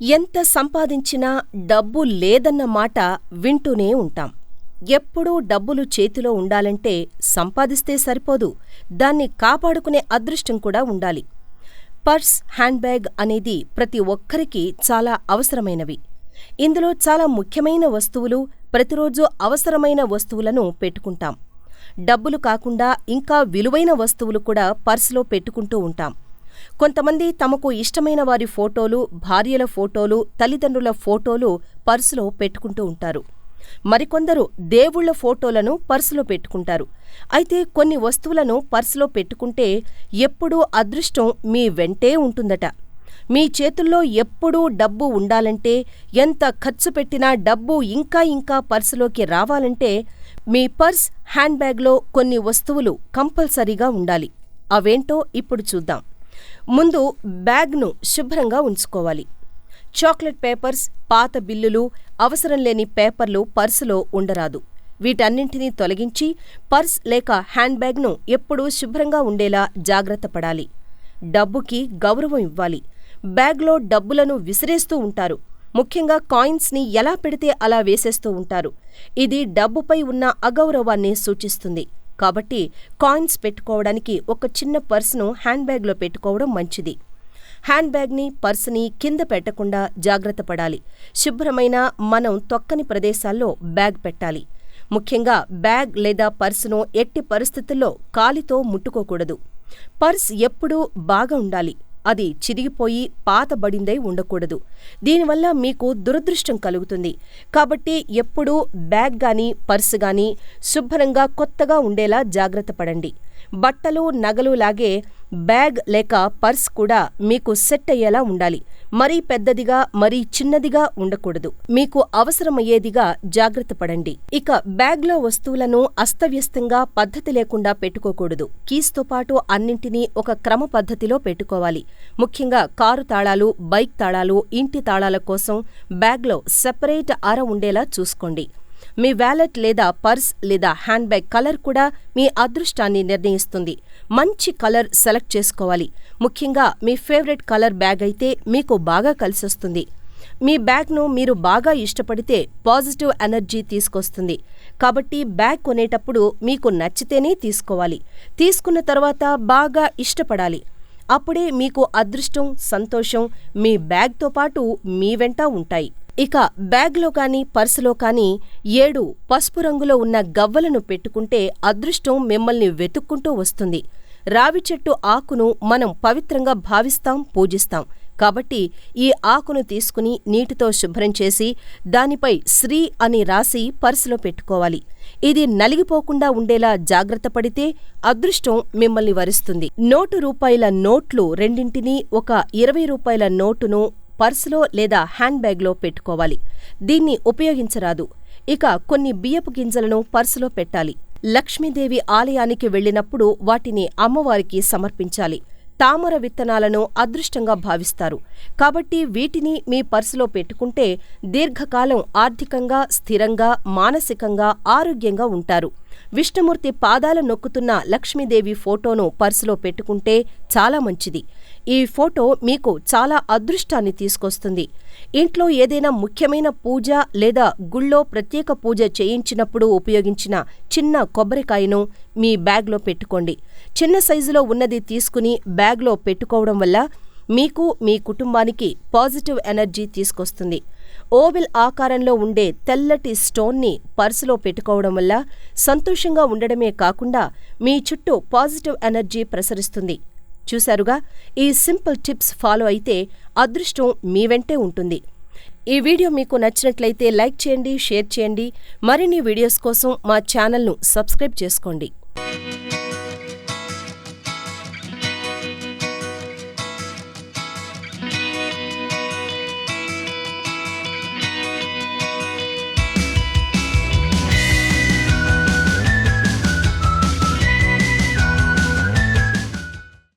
ఎంత సంపాదించినా డబ్బు లేదన్న మాట వింటూనే ఉంటాం. ఎప్పుడూ డబ్బులు చేతిలో ఉండాలంటే సంపాదిస్తే సరిపోదు, దాన్ని కాపాడుకునే అదృష్టం కూడా ఉండాలి. పర్స్, హ్యాండ్ బ్యాగ్ అనేది ప్రతి ఒక్కరికి చాలా అవసరమైనవి. ఇందులో చాలా ముఖ్యమైన వస్తువులు, ప్రతిరోజు అవసరమైన వస్తువులను పెట్టుకుంటాం. డబ్బులు కాకుండా ఇంకా విలువైన వస్తువులు కూడా పర్సులో పెట్టుకుంటూ ఉంటాం. కొంతమంది తమకు ఇష్టమైన వారి ఫోటోలు, భార్యల ఫోటోలు, తల్లిదండ్రుల ఫోటోలు పర్సులో పెట్టుకుంటూ ఉంటారు. మరికొందరు దేవుళ్ళ ఫోటోలను పర్సులో పెట్టుకుంటారు. అయితే కొన్ని వస్తువులను పర్సులో పెట్టుకుంటే ఎప్పుడూ అదృష్టం మీ వెంటే ఉంటుందట. మీ చేతుల్లో ఎప్పుడూ డబ్బు ఉండాలంటే, ఎంత ఖర్చు పెట్టినా డబ్బు ఇంకా ఇంకా పర్సులోకి రావాలంటే మీ పర్స్, హ్యాండ్ బ్యాగ్లో కొన్ని వస్తువులు కంపల్సరీగా ఉండాలి. అవేంటో ఇప్పుడు చూద్దాం. ముందు బ్యాగ్ను శుభ్రంగా ఉంచుకోవాలి. చాక్లెట్ పేపర్స్, పాత బిల్లులు, అవసరం లేని పేపర్లు పర్సులో ఉండరాదు. వీటన్నింటినీ తొలగించి పర్స్ లేక హ్యాండ్ బ్యాగ్ను ఎప్పుడూ శుభ్రంగా ఉండేలా జాగ్రత్త పడాలి. డబ్బుకి గౌరవం ఇవ్వాలి. బ్యాగ్లో డబ్బులను విసిరేస్తూ ఉంటారు. ముఖ్యంగా కాయిన్స్ని ఎలా పెడితే అలా వేసేస్తూ ఉంటారు. ఇది డబ్బుపై ఉన్న అగౌరవాన్ని సూచిస్తుంది. కాబట్టి కాయిన్స్ పెట్టుకోవడానికి ఒక చిన్న పర్సును హ్యాండ్ బ్యాగ్లో పెట్టుకోవడం మంచిది. హ్యాండ్ బ్యాగ్ని, పర్సుని కింద పెట్టకుండా జాగ్రత్త పడాలి. శుభ్రమైన, మనం తొక్కని ప్రదేశాల్లో బ్యాగ్ పెట్టాలి. ముఖ్యంగా బ్యాగ్ లేదా పర్సును ఎట్టి పరిస్థితుల్లో కాలితో ముట్టుకోకూడదు. పర్స్ ఎప్పుడూ బాగా ఉండాలి. అది చిరిగిపోయి పాతబడిందై ఉండకూడదు. దీనివల్ల మీకు దురదృష్టం కలుగుతుంది. కాబట్టి ఎప్పుడూ బ్యాగ్ కానీ పర్స్ కానీ శుభ్రంగా కొత్తగా ఉండేలా జాగ్రత్త పడండి. బట్టలు, నగలు లాగే బ్యాగ్ లేక పర్స్ కూడా మీకు సెట్ అయ్యేలా ఉండాలి. మరీ పెద్దదిగా, మరీ చిన్నదిగా ఉండకూడదు. మీకు అవసరమయ్యేదిగా జాగ్రత్త పడండి. ఇక బ్యాగ్లో వస్తువులను అస్తవ్యస్తంగా పద్ధతి లేకుండా పెట్టుకోకూడదు. కీస్తో పాటు అన్నింటినీ ఒక క్రమ పద్ధతిలో పెట్టుకోవాలి. ముఖ్యంగా కారు తాళాలు, బైక్ తాళాలు, ఇంటి తాళాల కోసం బ్యాగ్లో సెపరేట్ అర ఉండేలా చూసుకోండి. మీ వ్యాలెట్ లేదా పర్స్ లేదా హ్యాండ్ బ్యాగ్ కలర్ కూడా మీ అదృష్టాన్ని నిర్ణయిస్తుంది. మంచి కలర్ సెలెక్ట్ చేసుకోవాలి. ముఖ్యంగా మీ ఫేవరెట్ కలర్ బ్యాగ్ అయితే మీకు బాగా కలిసొస్తుంది. మీ బ్యాగ్ను మీరు బాగా ఇష్టపడితే పాజిటివ్ ఎనర్జీ తీసుకొస్తుంది. కాబట్టి బ్యాగ్ కొనేటప్పుడు మీకు నచ్చితేనే తీసుకోవాలి. తీసుకున్న తర్వాత బాగా ఇష్టపడాలి. అప్పుడే మీకు అదృష్టం, సంతోషం మీ బ్యాగ్తో పాటు మీ వెంట ఉంటాయి. ఇక బ్యాగ్లో కానీ, పర్సులో కానీ ఏడు పసుపు రంగులో ఉన్న గవ్వలను పెట్టుకుంటే అదృష్టం మిమ్మల్ని వెతుక్కుంటూ వస్తుంది. రావి చెట్టు ఆకును మనం పవిత్రంగా భావిస్తాం, పూజిస్తాం. కాబట్టి ఈ ఆకును తీసుకుని నీటితో శుభ్రం చేసి దానిపై శ్రీ అని రాసి పర్సులో పెట్టుకోవాలి. ఇది నలిగిపోకుండా ఉండేలా జాగ్రత్త పడితే అదృష్టం మిమ్మల్ని వరిస్తుంది. నోటు రూపాయల నోట్లు రెండింటినీ ఒక ఇరవై రూపాయల నోటును పర్సులో లేదా హ్యాండ్ బ్యాగ్లో పెట్టుకోవాలి. దీన్ని ఉపయోగించరాదు. ఇక కొన్ని బియ్యపు గింజలను పర్సులో పెట్టాలి. లక్ష్మీదేవి ఆలయానికి వెళ్ళినప్పుడు వాటిని అమ్మవారికి సమర్పించాలి. తామర విత్తనాలను అదృష్టంగా భావిస్తారు. కాబట్టి వీటిని మీ పర్సులో పెట్టుకుంటే దీర్ఘకాలం ఆర్థికంగా, స్థిరంగా, మానసికంగా, ఆరోగ్యంగా ఉంటారు. విష్ణుమూర్తి పాదాల నొక్కుతున్న లక్ష్మీదేవి ఫోటోను పర్సులో పెట్టుకుంటే చాలా మంచిది. ఈ ఫోటో మీకు చాలా అదృష్టాన్ని తీసుకొస్తుంది. ఇంట్లో ఏదైనా ముఖ్యమైన పూజ లేదా గుళ్ళో ప్రత్యేక పూజ చేయించినప్పుడు ఉపయోగించిన చిన్న కొబ్బరికాయను మీ బ్యాగ్లో పెట్టుకోండి. చిన్న సైజులో ఉన్నది తీసుకుని బ్యాగ్లో పెట్టుకోవడం వల్ల మీకు, మీ కుటుంబానికి పాజిటివ్ ఎనర్జీ తీసుకొస్తుంది. ఓవెల్ ఆకారంలో ఉండే తెల్లటి స్టోన్ని పర్సులో పెట్టుకోవడం వల్ల సంతోషంగా ఉండడమే కాకుండా మీ చుట్టూ పాజిటివ్ ఎనర్జీ ప్రసరిస్తుంది. చూశారుగా ఈ సింపుల్ టిప్స్ ఫాలో అయితే అదృష్టం మీ వెంటే ఉంటుంది. ఈ వీడియో మీకు నచ్చినట్లయితే లైక్ చేయండి, షేర్ చేయండి. మరిన్ని వీడియోస్ కోసం మా ఛానల్ను సబ్స్క్రైబ్ చేసుకోండి.